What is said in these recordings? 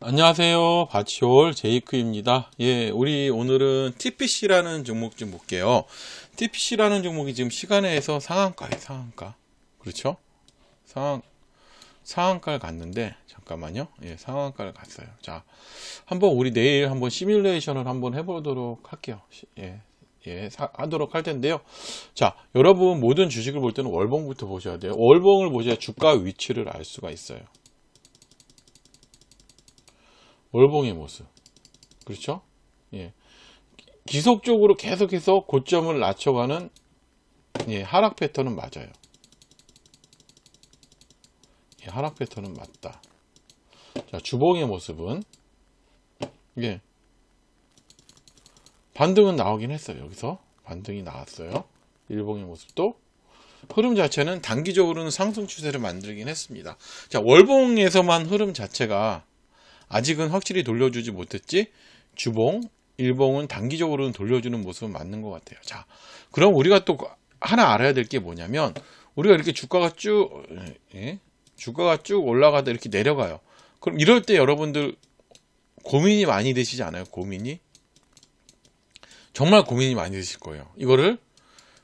안녕하세요. 바치올 제이크입니다. 예, 우리 오늘은 TPC라는 종목 좀 볼게요. TPC라는 종목이 지금 시간에서 상한가에 상한가. 그렇죠? 상한, 상한가를 갔는데, 잠깐만요. 예, 상한가를 갔어요. 자, 한번 우리 내일 한번 시뮬레이션을 한번 해 보도록 할게요. 시- 예, 예, 사- 하도록 할 텐데요. 자, 여러분 모든 주식을 볼 때는 월봉부터 보셔야 돼요. 월봉을 보셔야 주가 위치를 알 수가 있어요. 월봉의 모습. 그렇죠? 예. 기속적으로 계속해서 고점을 낮춰가는 예, 하락 패턴은 맞아요. 예, 하락 패턴은 맞다. 자, 주봉의 모습은 예. 반등은 나오긴 했어요. 여기서 반등이 나왔어요. 일봉의 모습도 흐름 자체는 단기적으로는 상승 추세를 만들긴 했습니다. 자, 월봉에서만 흐름 자체가 아직은 확실히 돌려주지 못했지 주봉, 일봉은 단기적으로는 돌려주는 모습은 맞는 것 같아요. 자, 그럼 우리가 또 하나 알아야 될 게 뭐냐면 우리가 이렇게 주가가 쭉 예? 주가가 쭉 올라가다 이렇게 내려가요. 그럼 이럴 때 여러분들 고민이 많이 되시지 않아요? 고민이 정말 고민이 많이 되실 거예요. 이거를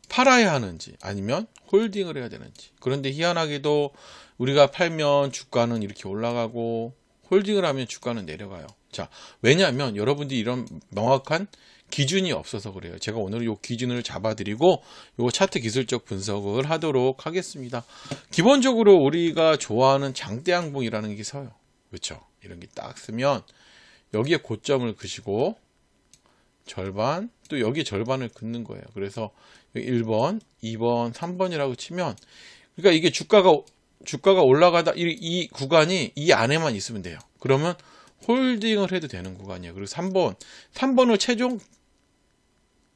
팔아야 하는지 아니면 홀딩을 해야 되는지. 그런데 희한하게도 우리가 팔면 주가는 이렇게 올라가고 홀딩을 하면 주가는 내려가요. 자, 왜냐하면 여러분들이 이런 명확한 기준이 없어서 그래요. 제가 오늘 이 기준을 잡아드리고 이 차트 기술적 분석을 하도록 하겠습니다. 기본적으로 우리가 좋아하는 장대양봉이라는 게 서요. 그렇죠? 이런 게 딱 쓰면 여기에 고점을 그시고 절반 또 여기 절반을 긋는 거예요. 그래서 1번, 2번, 3번이라고 치면 그러니까 이게 주가가 주가가 올라가다 이, 이 구간이 이 안에만 있으면 돼요. 그러면 홀딩을 해도 되는 구간이에요. 그리고 3번, 3번을 최종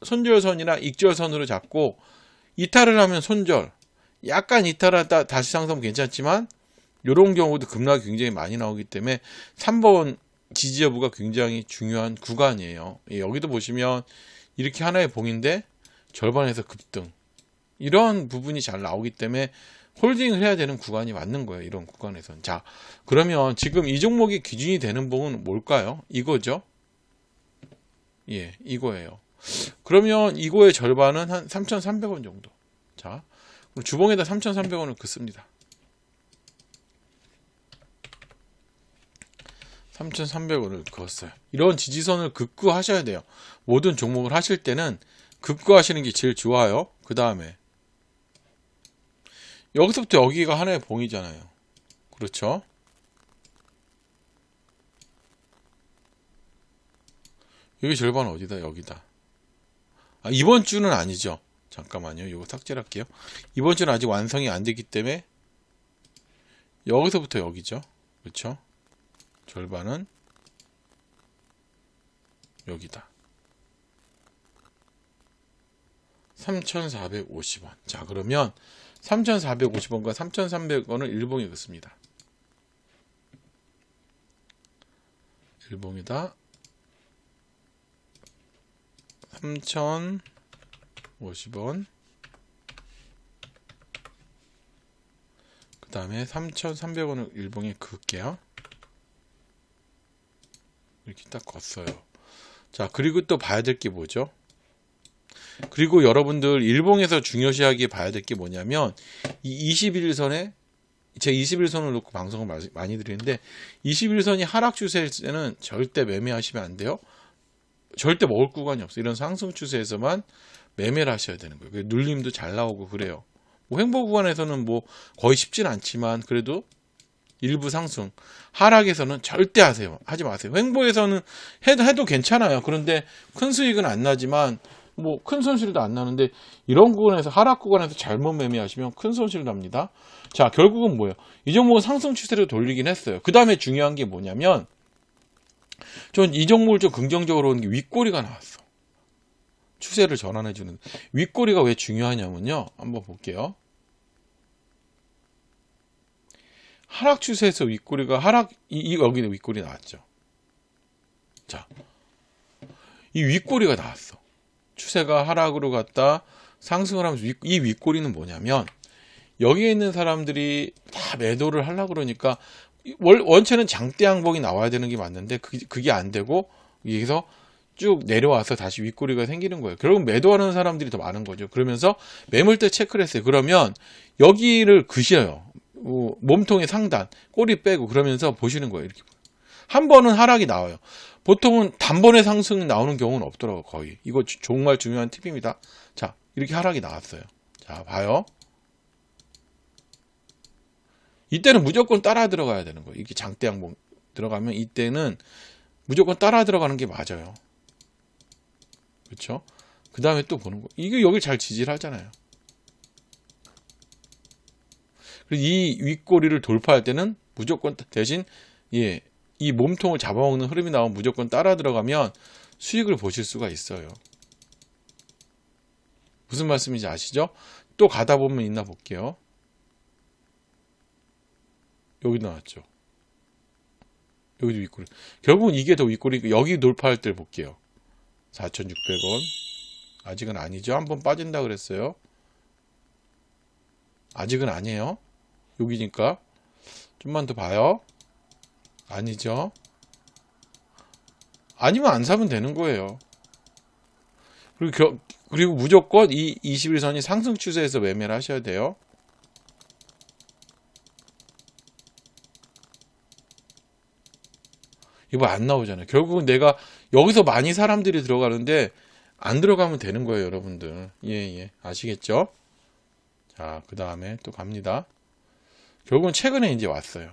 손절선이나 익절선으로 잡고 이탈을 하면 손절, 약간 이탈하다 다시 상승 괜찮지만 이런 경우도 급락이 굉장히 많이 나오기 때문에 3번 지지 여부가 굉장히 중요한 구간이에요. 예, 여기도 보시면 이렇게 하나의 봉인데 절반에서 급등 이런 부분이 잘 나오기 때문에 홀딩을 해야 되는 구간이 맞는 거예요. 이런 구간에선. 자, 그러면 지금 이 종목의 기준이 되는 봉은 뭘까요? 이거죠? 예, 이거예요. 그러면 이거의 절반은 한 3,300원 정도. 자, 그럼 주봉에다 3,300원을 긋습니다. 3,300원을 그었어요. 이런 지지선을 긋고 하셔야 돼요. 모든 종목을 하실 때는 긋고 하시는 게 제일 좋아요. 그 다음에 여기서부터 여기가 하나의 봉이잖아요. 그렇죠? 여기 절반은 어디다? 여기다. 아, 이번 주는 아니죠. 잠깐만요. 이거 삭제를 할게요. 이번 주는 아직 완성이 안 됐기 때문에 여기서부터 여기죠. 그렇죠? 절반은 여기다. 3,450원. 자, 그러면 3,450원과 3,300원을 일봉에 긋습니다. 일봉에다 3,050원 그 다음에 3,300원을 일봉에 긋게요. 이렇게 딱 걷어요. 자, 그리고 또 봐야 될 게 뭐죠? 그리고 여러분들 일봉에서 중요시하게 봐야 될 게 뭐냐면 이 21선에 제 21선을 놓고 방송을 많이 드리는데 21선이 하락 추세에는 절대 매매하시면 안 돼요. 절대 먹을 구간이 없어요. 이런 상승 추세에서만 매매를 하셔야 되는 거예요. 눌림도 잘 나오고 그래요. 뭐 횡보 구간에서는 뭐 거의 쉽진 않지만 그래도 일부 상승, 하락에서는 절대 하세요. 하지 마세요. 횡보에서는 해도, 해도 괜찮아요. 그런데 큰 수익은 안 나지만 뭐 큰 손실도 안 나는데 이런 구간에서 하락 구간에서 잘못 매매하시면 큰 손실 납니다. 자, 결국은 뭐예요? 이 종목은 상승 추세로 돌리긴 했어요. 그 다음에 중요한 게 뭐냐면 전 이 종목을 좀 긍정적으로 보는 게 윗꼬리가 나왔어. 추세를 전환해 주는. 윗꼬리가 왜 중요하냐면요. 한번 볼게요. 하락 추세에서 윗꼬리가 하락, 이, 이 여기 윗꼬리 나왔죠. 자, 이 윗꼬리가 나왔어. 추세가 하락으로 갔다 상승을 하면서 윗, 이 윗꼬리는 뭐냐면 여기에 있는 사람들이 다 매도를 하려고 그러니까 월, 원체는 장대 양봉이 나와야 되는 게 맞는데 그, 그게 안 되고 여기서 쭉 내려와서 다시 윗꼬리가 생기는 거예요. 결국 매도하는 사람들이 더 많은 거죠. 그러면서 매물대 체크를 했어요. 그러면 여기를 그셔요. 어, 몸통의 상단, 꼬리 빼고 그러면서 보시는 거예요. 이렇게. 한 번은 하락이 나와요. 보통은 단번에 상승이 나오는 경우는 없더라고요. 거의. 이거 주- 정말 중요한 팁입니다. 자, 이렇게 하락이 나왔어요. 자, 봐요. 이때는 무조건 따라 들어가야 되는 거예요. 이렇게 장대 양봉 들어가면 이때는 무조건 따라 들어가는 게 맞아요. 그렇죠? 그 다음에 또 보는 거. 이게 여기 잘 지지를 하잖아요. 이 윗꼬리를 돌파할 때는 무조건 대신 예, 이 몸통을 잡아먹는 흐름이 나오면 무조건 따라 들어가면 수익을 보실 수가 있어요. 무슨 말씀인지 아시죠? 또 가다 보면 있나 볼게요. 여기 나왔죠. 여기도 윗꼬리. 결국은 이게 더 윗꼬리, 여기 돌파할 때 볼게요. 4,600원. 아직은 아니죠. 한번 빠진다 그랬어요. 아직은 아니에요. 여기니까. 좀만 더 봐요. 아니죠. 아니면 안 사면 되는 거예요. 그리고, 겨- 그리고 무조건 이 21선이 상승 추세에서 매매를 하셔야 돼요. 이거 안 나오잖아요. 결국은 내가 여기서 많이 사람들이 들어가는데 안 들어가면 되는 거예요, 여러분들. 예, 예. 아시겠죠? 자, 그 다음에 또 갑니다. 결국은 최근에 이제 왔어요.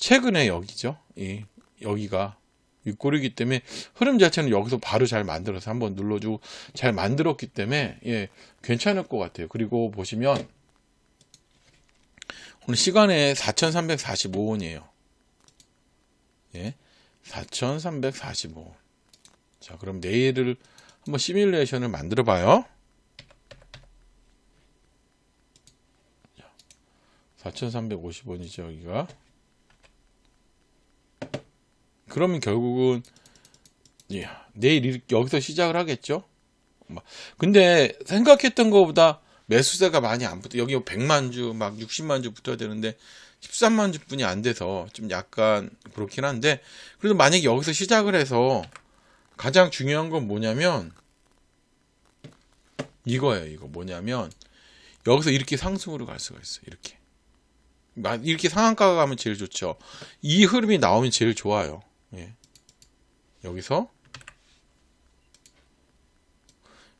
최근에 여기죠. 이, 여기가 윗골이기 때문에 흐름 자체는 여기서 바로 잘 만들어서 한번 눌러주고 잘 만들었기 때문에 예, 괜찮을 것 같아요. 그리고 보시면 오늘 시간에 4,345원이에요. 예, 4,345원. 자, 그럼 내일을 한번 시뮬레이션을 만들어 봐요. 4,350원이죠, 여기가. 그러면 결국은 예, 내일 이- 여기서 시작을 하겠죠. 막, 근데 생각했던 것보다 매수세가 많이 안 붙어. 여기 100만 주, 막 60만 주 붙어야 되는데 13만 주뿐이 안 돼서 좀 약간 그렇긴 한데 그래도 만약에 여기서 시작을 해서 가장 중요한 건 뭐냐면 이거예요. 이거 뭐냐면 여기서 이렇게 상승으로 갈 수가 있어요. 이렇게 마- 이렇게 상한가가 가면 제일 좋죠. 이 흐름이 나오면 제일 좋아요. 예. 여기서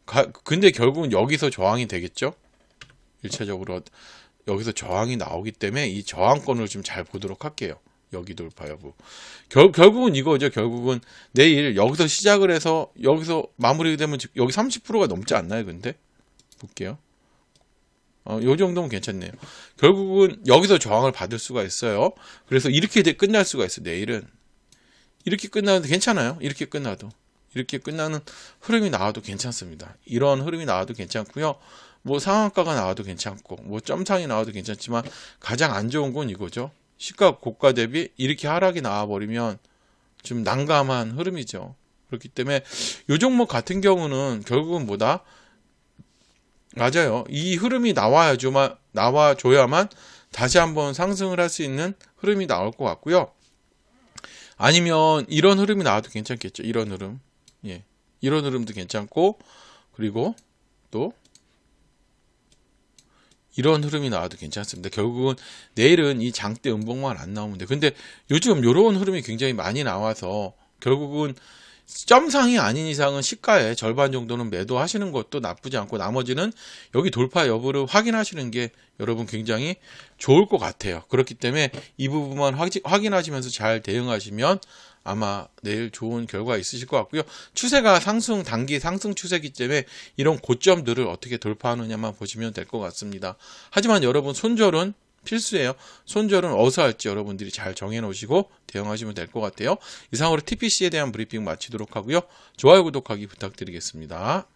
가, 근데 결국은 여기서 저항이 되겠죠? 일차적으로 여기서 저항이 나오기 때문에 이 저항권을 좀 잘 보도록 할게요. 여기 돌파 여부. 결, 결국은 이거죠. 결국은 내일 여기서 시작을 해서 여기서 마무리되면 지- 여기 30%가 넘지 않나요? 근데 볼게요. 어, 요 정도면 괜찮네요. 결국은 여기서 저항을 받을 수가 있어요. 그래서 이렇게 돼- 끝날 수가 있어요. 내일은 이렇게 끝나도 괜찮아요. 이렇게 끝나도 이렇게 끝나는 흐름이 나와도 괜찮습니다. 이런 흐름이 나와도 괜찮고요. 뭐 상한가가 나와도 괜찮고 뭐 점상이 나와도 괜찮지만 가장 안 좋은 건 이거죠. 시가 고가 대비 이렇게 하락이 나와 버리면 좀 난감한 흐름이죠. 그렇기 때문에 요 종목 같은 경우는 결국은 뭐다? 맞아요. 이 흐름이 나와야죠만 나와줘야만 다시 한번 상승을 할 수 있는 흐름이 나올 것 같고요. 아니면 이런 흐름이 나와도 괜찮겠죠. 이런 흐름. 예. 이런 흐름도 괜찮고 그리고 또 이런 흐름이 나와도 괜찮습니다. 결국은 내일은 이 장대 음봉만 안 나오면 돼. 근데 요즘 이런 흐름이 굉장히 많이 나와서 결국은 점상이 아닌 이상은 시가의 절반 정도는 매도하시는 것도 나쁘지 않고 나머지는 여기 돌파 여부를 확인하시는 게 여러분 굉장히 좋을 것 같아요. 그렇기 때문에 이 부분만 확인하시면서 잘 대응하시면 아마 내일 좋은 결과 있으실 것 같고요. 추세가 상승 단기 상승 추세이기 때문에 이런 고점들을 어떻게 돌파하느냐만 보시면 될 것 같습니다. 하지만 여러분 손절은 필수예요. 손절은 어디서 할지 여러분들이 잘 정해 놓으시고 대응하시면 될 것 같아요. 이상으로 TPC에 대한 브리핑 마치도록 하고요. 좋아요 구독하기 부탁드리겠습니다.